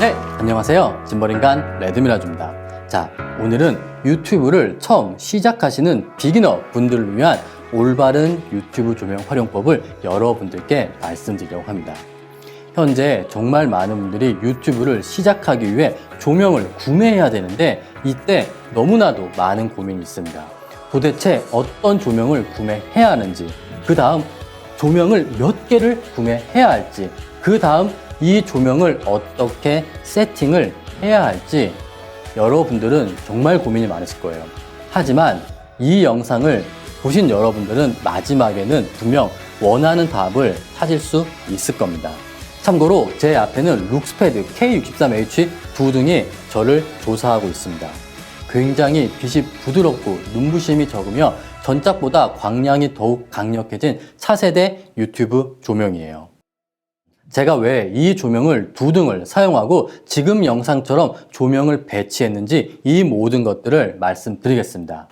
네, 안녕하세요. 짐벌인간 레드미라주입니다. 자, 오늘은 유튜브를 처음 시작하시는 비기너 분들을 위한 올바른 유튜브 조명 활용법을 여러분들께 말씀드리려고 합니다. 현재 정말 많은 분들이 유튜브를 시작하기 위해 조명을 구매해야 되는데 이때 너무나도 많은 고민이 있습니다. 도대체 어떤 조명을 구매해야 하는지, 그 다음 조명을 몇 개를 구매해야 할지, 그 다음 이 조명을 어떻게 세팅을 해야 할지 여러분들은 정말 고민이 많으실 거예요. 하지만 이 영상을 보신 여러분들은 마지막에는 분명 원하는 답을 찾을 수 있을 겁니다. 참고로 제 앞에는 룩스패드 K63H 두 등이 저를 조사하고 있습니다. 굉장히 빛이 부드럽고 눈부심이 적으며 전작보다 광량이 더욱 강력해진 차세대 유튜브 조명이에요. 제가 왜 이 조명을 두 등을 사용하고 지금 영상처럼 조명을 배치했는지 이 모든 것들을 말씀드리겠습니다.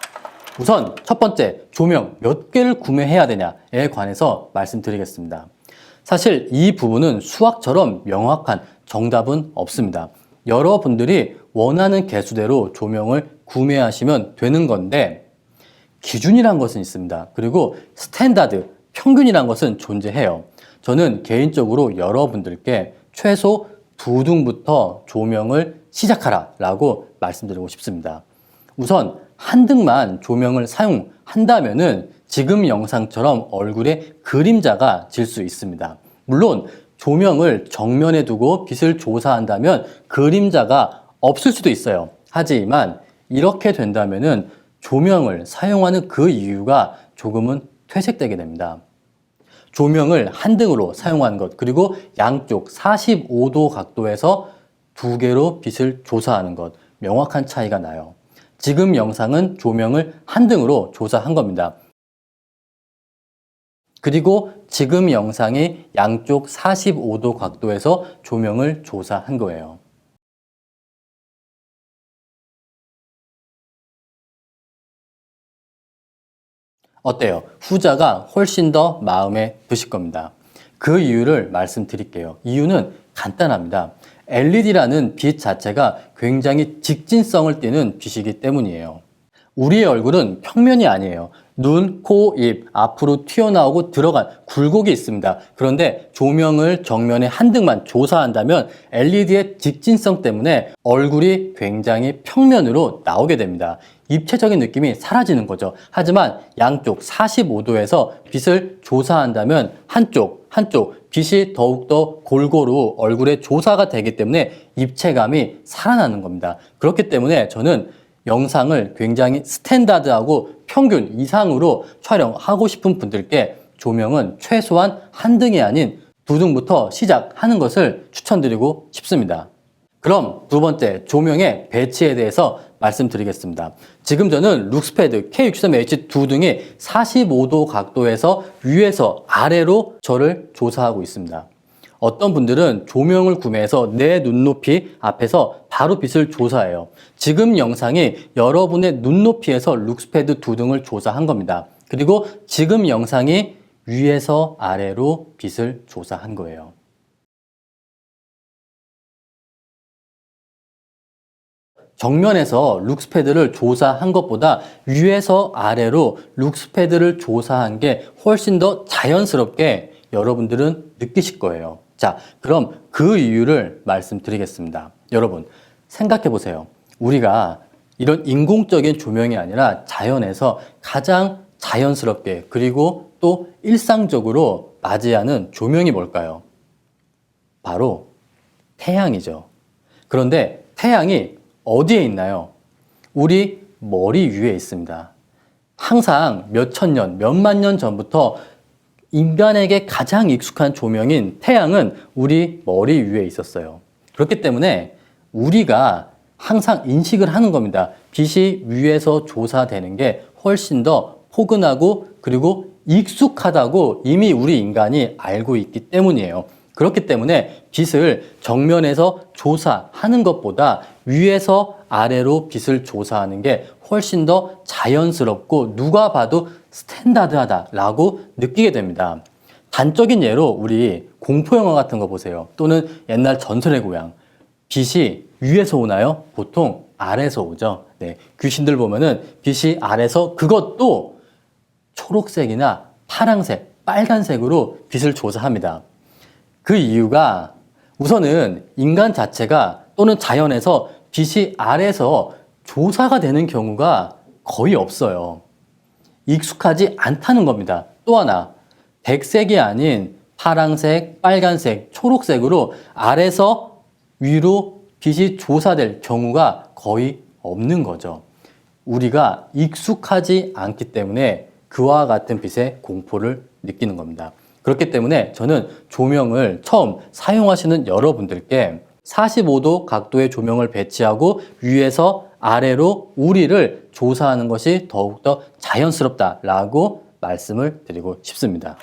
우선 첫 번째, 조명 몇 개를 구매해야 되냐에 관해서 말씀드리겠습니다. 사실 이 부분은 수학처럼 명확한 정답은 없습니다. 여러분들이 원하는 개수대로 조명을 구매하시면 되는 건데 기준이란 것은 있습니다. 그리고 스탠다드, 평균이란 것은 존재해요. 저는 개인적으로 여러분들께 최소 두 등부터 조명을 시작하라 라고 말씀드리고 싶습니다. 우선 한 등만 조명을 사용한다면은 지금 영상처럼 얼굴에 그림자가 질 수 있습니다. 물론 조명을 정면에 두고 빛을 조사한다면 그림자가 없을 수도 있어요. 하지만 이렇게 된다면은 조명을 사용하는 그 이유가 조금은 퇴색되게 됩니다. 조명을 한 등으로 사용한 것, 그리고 양쪽 45도 각도에서 두 개로 빛을 조사하는 것, 명확한 차이가 나요. 지금 영상은 조명을 한 등으로 조사한 겁니다. 그리고 지금 영상이 양쪽 45도 각도에서 조명을 조사한 거예요. 어때요? 후자가 훨씬 더 마음에 드실 겁니다. 그 이유를 말씀드릴게요. 이유는 간단합니다. LED라는 빛 자체가 굉장히 직진성을 띠는 빛이기 때문이에요. 우리의 얼굴은 평면이 아니에요. 눈, 코, 입, 앞으로 튀어나오고 들어간 굴곡이 있습니다. 그런데 조명을 정면에 한 등만 조사한다면 LED의 직진성 때문에 얼굴이 굉장히 평면으로 나오게 됩니다. 입체적인 느낌이 사라지는 거죠. 하지만 양쪽 45도에서 빛을 조사한다면 한쪽, 한쪽 빛이 더욱더 골고루 얼굴에 조사가 되기 때문에 입체감이 살아나는 겁니다. 그렇기 때문에 저는 영상을 굉장히 스탠다드하고 평균 이상으로 촬영하고 싶은 분들께 조명은 최소한 한 등이 아닌 두 등부터 시작하는 것을 추천드리고 싶습니다. 그럼 두 번째 조명의 배치에 대해서 말씀드리겠습니다. 지금 저는 룩스패드 K63H 두 등이 45도 각도에서 위에서 아래로 저를 조사하고 있습니다. 어떤 분들은 조명을 구매해서 내 눈높이 앞에서 바로 빛을 조사해요. 지금 영상이 여러분의 눈높이에서 룩스패드 두 등을 조사한 겁니다. 그리고 지금 영상이 위에서 아래로 빛을 조사한 거예요. 정면에서 룩스패드를 조사한 것보다 위에서 아래로 룩스패드를 조사한 게 훨씬 더 자연스럽게 여러분들은 느끼실 거예요. 자, 그럼 그 이유를 말씀드리겠습니다. 여러분, 생각해 보세요. 우리가 이런 인공적인 조명이 아니라 자연에서 가장 자연스럽게 그리고 또 일상적으로 맞이하는 조명이 뭘까요? 바로 태양이죠. 그런데 태양이 어디에 있나요? 우리 머리 위에 있습니다. 항상 몇천 년, 몇만 년 전부터 인간에게 가장 익숙한 조명인 태양은 우리 머리 위에 있었어요. 그렇기 때문에 우리가 항상 인식을 하는 겁니다. 빛이 위에서 조사되는 게 훨씬 더 포근하고 그리고 익숙하다고 이미 우리 인간이 알고 있기 때문이에요. 그렇기 때문에 빛을 정면에서 조사하는 것보다 위에서 아래로 빛을 조사하는 게 훨씬 더 자연스럽고 누가 봐도 스탠다드하다라고 느끼게 됩니다. 단적인 예로 우리 공포 영화 같은 거 보세요. 또는 옛날 전설의 고향. 빛이 위에서 오나요? 보통 아래서 오죠. 네. 귀신들 보면은 빛이 아래서 그것도 초록색이나 파랑색, 빨간색으로 빛을 조사합니다. 그 이유가 우선은 인간 자체가 또는 자연에서 빛이 아래서 조사가 되는 경우가 거의 없어요. 익숙하지 않다는 겁니다. 또 하나, 백색이 아닌 파랑색, 빨간색, 초록색으로 아래서 위로 빛이 조사될 경우가 거의 없는 거죠. 우리가 익숙하지 않기 때문에 그와 같은 빛의 공포를 느끼는 겁니다. 그렇기 때문에 저는 조명을 처음 사용하시는 여러분들께 45도 각도의 조명을 배치하고 위에서 아래로 우리를 조사하는 것이 더욱더 자연스럽다라고 말씀을 드리고 싶습니다.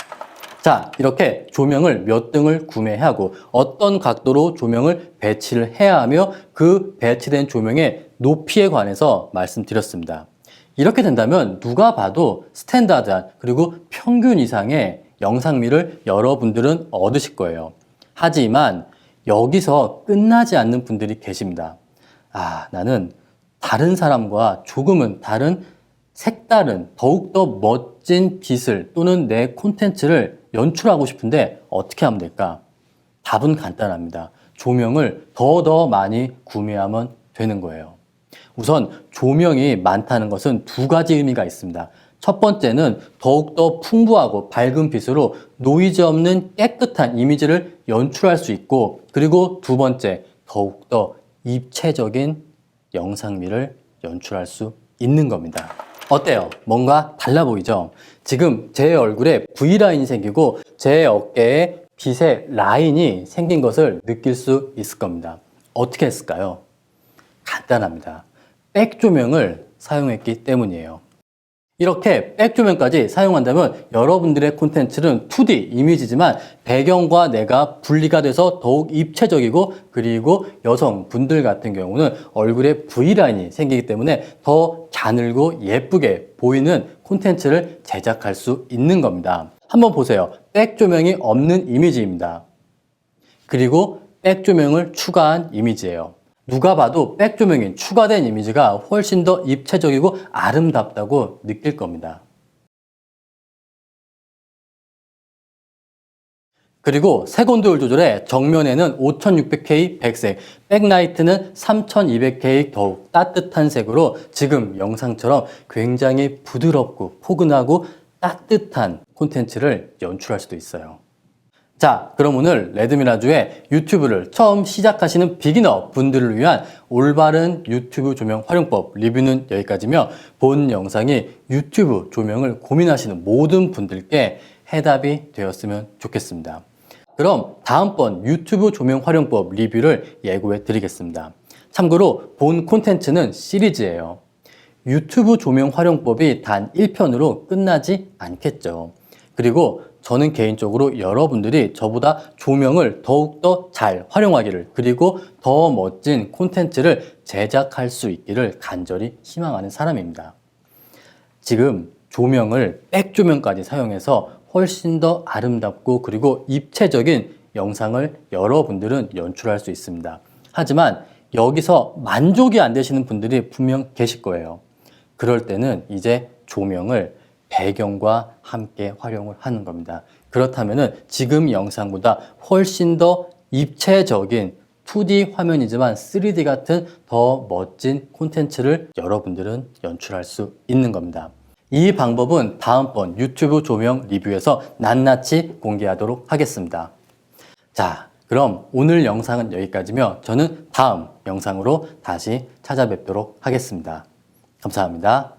자, 이렇게 조명을 몇 등을 구매하고 어떤 각도로 조명을 배치를 해야 하며 그 배치된 조명의 높이에 관해서 말씀드렸습니다. 이렇게 된다면 누가 봐도 스탠다드한 그리고 평균 이상의 영상미를 여러분들은 얻으실 거예요. 하지만 여기서 끝나지 않는 분들이 계십니다. 아, 나는 다른 사람과 조금은 다른 색다른 더욱더 멋진 빛을 또는 내 콘텐츠를 연출하고 싶은데 어떻게 하면 될까? 답은 간단합니다. 조명을 더 더 많이 구매하면 되는 거예요. 우선 조명이 많다는 것은 두 가지 의미가 있습니다. 첫 번째는 더욱더 풍부하고 밝은 빛으로 노이즈 없는 깨끗한 이미지를 연출할 수 있고 그리고 두 번째 더욱더 입체적인 영상미를 연출할 수 있는 겁니다. 어때요? 뭔가 달라 보이죠? 지금 제 얼굴에 V라인이 생기고 제 어깨에 빛의 라인이 생긴 것을 느낄 수 있을 겁니다. 어떻게 했을까요? 간단합니다. 백 조명을 사용했기 때문이에요. 이렇게 백 조명까지 사용한다면 여러분들의 콘텐츠는 2D 이미지지만 배경과 내가 분리가 돼서 더욱 입체적이고 그리고 여성분들 같은 경우는 얼굴에 V라인이 생기기 때문에 더 가늘고 예쁘게 보이는 콘텐츠를 제작할 수 있는 겁니다. 한번 보세요. 백 조명이 없는 이미지입니다. 그리고 백 조명을 추가한 이미지예요. 누가 봐도 백 조명이 추가된 이미지가 훨씬 더 입체적이고 아름답다고 느낄 겁니다. 그리고 색온도율 조절에 정면에는 5600K 백색, 백라이트는 3200K 더욱 따뜻한 색으로 지금 영상처럼 굉장히 부드럽고 포근하고 따뜻한 콘텐츠를 연출할 수도 있어요. 자, 그럼 오늘 레드미라주의 유튜브를 처음 시작하시는 비기너 분들을 위한 올바른 유튜브 조명 활용법 리뷰는 여기까지며 본 영상이 유튜브 조명을 고민하시는 모든 분들께 해답이 되었으면 좋겠습니다. 그럼 다음번 유튜브 조명 활용법 리뷰를 예고해 드리겠습니다. 참고로 본 콘텐츠는 시리즈예요. 유튜브 조명 활용법이 단 1편으로 끝나지 않겠죠. 그리고 저는 개인적으로 여러분들이 저보다 조명을 더욱더 잘 활용하기를 그리고 더 멋진 콘텐츠를 제작할 수 있기를 간절히 희망하는 사람입니다. 지금 조명을 백 조명까지 사용해서 훨씬 더 아름답고 그리고 입체적인 영상을 여러분들은 연출할 수 있습니다. 하지만 여기서 만족이 안 되시는 분들이 분명 계실 거예요. 그럴 때는 이제 조명을 배경과 함께 활용을 하는 겁니다. 그렇다면 지금 영상보다 훨씬 더 입체적인 2D 화면이지만 3D 같은 더 멋진 콘텐츠를 여러분들은 연출할 수 있는 겁니다. 이 방법은 다음번 유튜브 조명 리뷰에서 낱낱이 공개하도록 하겠습니다. 자, 그럼 오늘 영상은 여기까지며 저는 다음 영상으로 다시 찾아뵙도록 하겠습니다. 감사합니다.